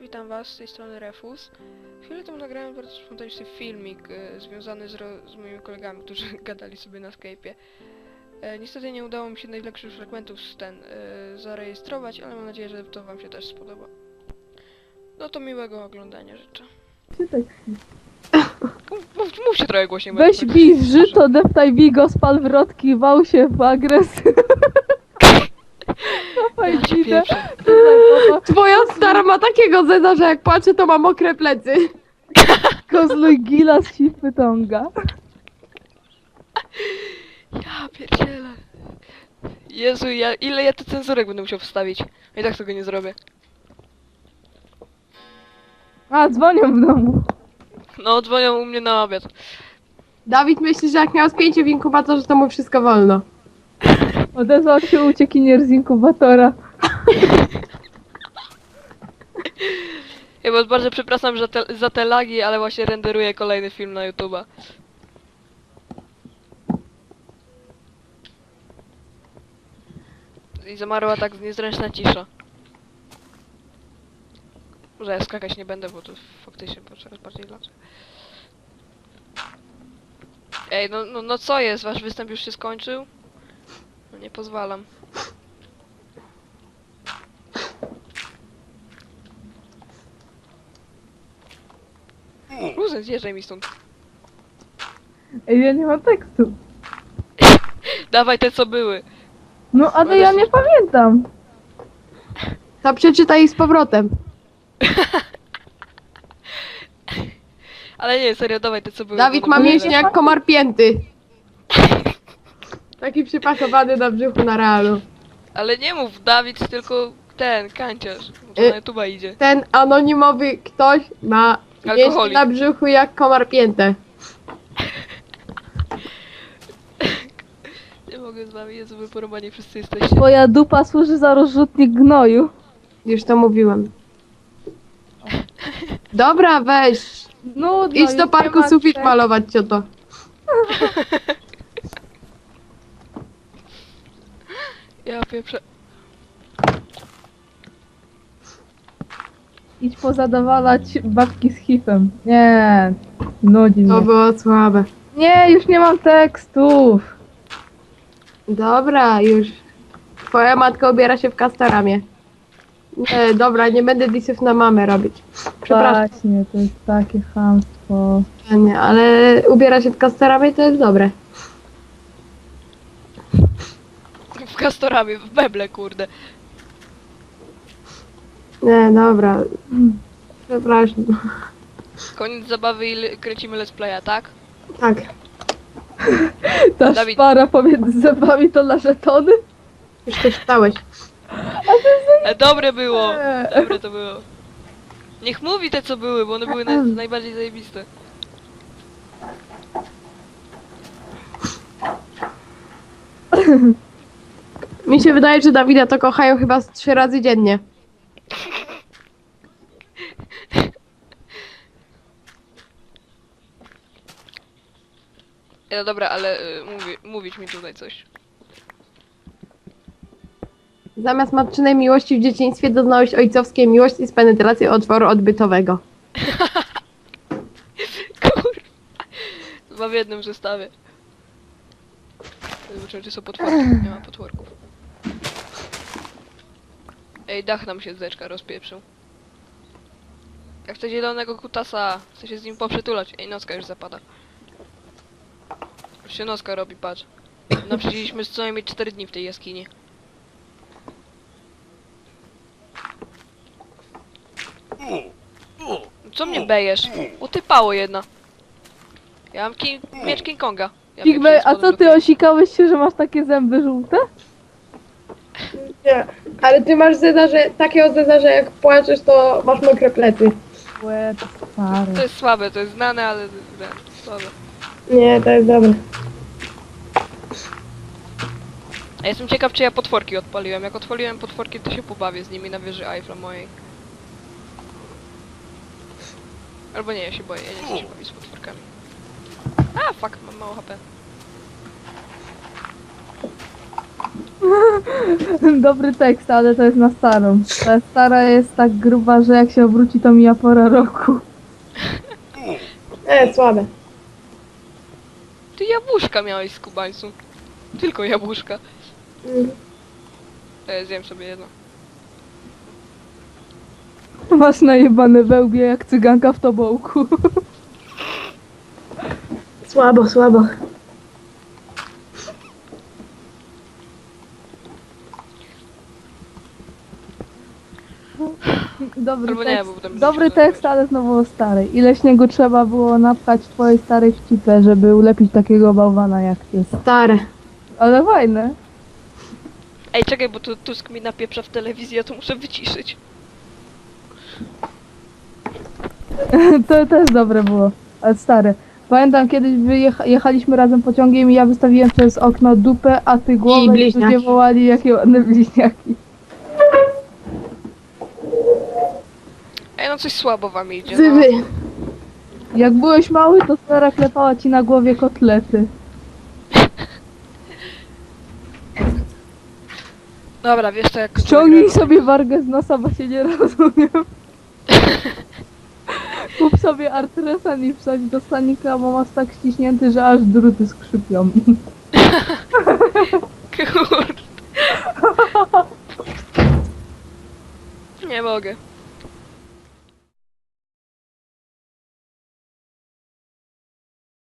witam was, z tej strony Refus. Chwilę temu nagrałem bardzo spontaniczny filmik e, związany z, z moimi kolegami, którzy gadali sobie na Skype'ie. E, niestety nie udało mi się najlepszych fragmentów z ten e, zarejestrować, ale mam nadzieję, że to wam się też spodoba. No to miłego oglądania życzę. Mów, mów, mówcie trochę głośniej. Weź bij żyto, deptaj bigo, spal wrotki, wał się w agres. Pieprzę. Twoja stara ma takiego zeda, że jak płacze, to ma mokre plecy. Kozluj gila z tonga. Ja pierdzielę. Jezu, ja, ile ja tu cenzurek będę musiał wstawić? I tak tego nie zrobię. A, dzwonią w domu. No, dzwonią u mnie na obiad. Dawid myśli, że jak miał spięcie w inkubatorze, to mu wszystko wolno. Odezwał się uciekinier z inkubatora. Ja was bardzo przepraszam za te, za te lagi, ale właśnie renderuję kolejny film na YouTube'a. I zamarła tak niezręczna cisza. Może ja skakać nie będę, bo to faktycznie coraz bardziej lat. Ej, no, no, no co jest? Wasz występ już się skończył? No nie pozwalam. Luzem, zjeżdżaj mi stąd. Ej, ja nie mam tekstu. Dawaj te co były. No, ale ja nie pamiętam. To przeczytaj ich z powrotem. Ale nie, serio, dawaj te co były. Dawid ma mięśnie jak komar pięty. Taki przypakowany na brzuchu na realu. Ale nie mów Dawid, tylko ten, kanciarz. Bo to Y- na YouTube'a idzie. Ten anonimowy ktoś ma Alkoholik. na brzuchu jak komar pięte. Nie mogę z wami, Jezu, wy porobani wszyscy jesteście. Twoja dupa służy za rozrzutnik gnoju. Już to mówiłem. Dobra, weź. Nudno, Idź do już parku ma sufit malować, cioto. Ja pieprzę. Idź pozadowalać babki z hifem. Nie, nudzi To mnie. było słabe. Nie, już nie mam tekstów. Dobra, już. Twoja matka ubiera się w kastaramie. Nie, dobra, nie będę disów na mamę robić. Przepraszam, Właśnie, to jest takie chamstwo. nie, ale ubiera się w kastaramie to jest dobre. W kastoramie, w beble, kurde. Nie, dobra. Przepraszam. Koniec zabawy i le- kręcimy let's playa, tak? Tak. Ta Dawid. szpara pomiędzy zębami to na żetony? Już to czytałeś. E, dobre było! Nie. Dobre to było. Niech mówi te co były, bo one były naj, najbardziej zajebiste. Mi się wydaje, że Dawida to kochają chyba z trzy razy dziennie. E, dobra, ale y, mówi, mówić mi tutaj coś. Zamiast matczynej miłości w dzieciństwie doznałeś ojcowskiej miłości z penetracji otworu odbytowego. Kurwa. Chyba w jednym zestawie. Zobaczymy, czy są potworki. Nie ma potworków. Ej, dach nam się z deczka rozpieprzył. Ja chcę zielonego kutasa. Chcę się z nim poprzytulać. Ej, nocka już zapada. Już się nocka robi, patrz. No przecież co najmniej 4 dni w tej jaskini. Co mnie bejesz? Utypało jedna. Ja mam king, miecz King Konga. Ja a co ty osikałeś się, że masz takie zęby żółte? Nie, ale ty masz zeda, że takiego zeda, że jak płaczesz, to masz mokre plecy. Łeb, stary. To jest słabe, to jest znane, ale ale słabe. Nie, to jest dobre. A jestem ciekaw, czy ja potworki odpaliłem. Jak odpaliłem potworki, to się pobawię z nimi na wieży Eiffla mojej. Albo nie, ja się boję, ja nie chcę się bawić z potworkami. A, fuck, mam mało HP. Dobry tekst, ale to jest na starą. Ta stara jest tak gruba, że jak się obróci, to mija pora roku. E, słabe. Ty jabłuszka miałeś z kubańcu. Tylko jabłuszka. Mm. E, zjem sobie jedno. Masz najebane wełbie jak cyganka w tobołku. Słabo, słabo. Dobry Albo nie, tekst, bo potem dobry tekst ale znowu o starej. Ile śniegu trzeba było napchać twojej starej w cipę, żeby ulepić takiego bałwana jak ty. Stare. Ale fajne. Ej, czekaj, bo tu Tusk mi napieprza w telewizji, ja to muszę wyciszyć. To też dobre było, ale stare. Pamiętam kiedyś wyjecha- jechaliśmy razem pociągiem i ja wystawiłem przez okno dupę, a ty głowę i ludzie wołali jakie ładne bliźniaki. No coś słabo wam idzie, no. Zywy. Jak byłeś mały, to stara klepała ci na głowie kotlety. Dobra, wiesz to jak... Ściągnij sobie wargę z nosa, bo się nie rozumiem. Kup sobie artresan i wsadź do stanika, bo masz tak ściśnięty, że aż druty skrzypią. Kurde. Nie mogę.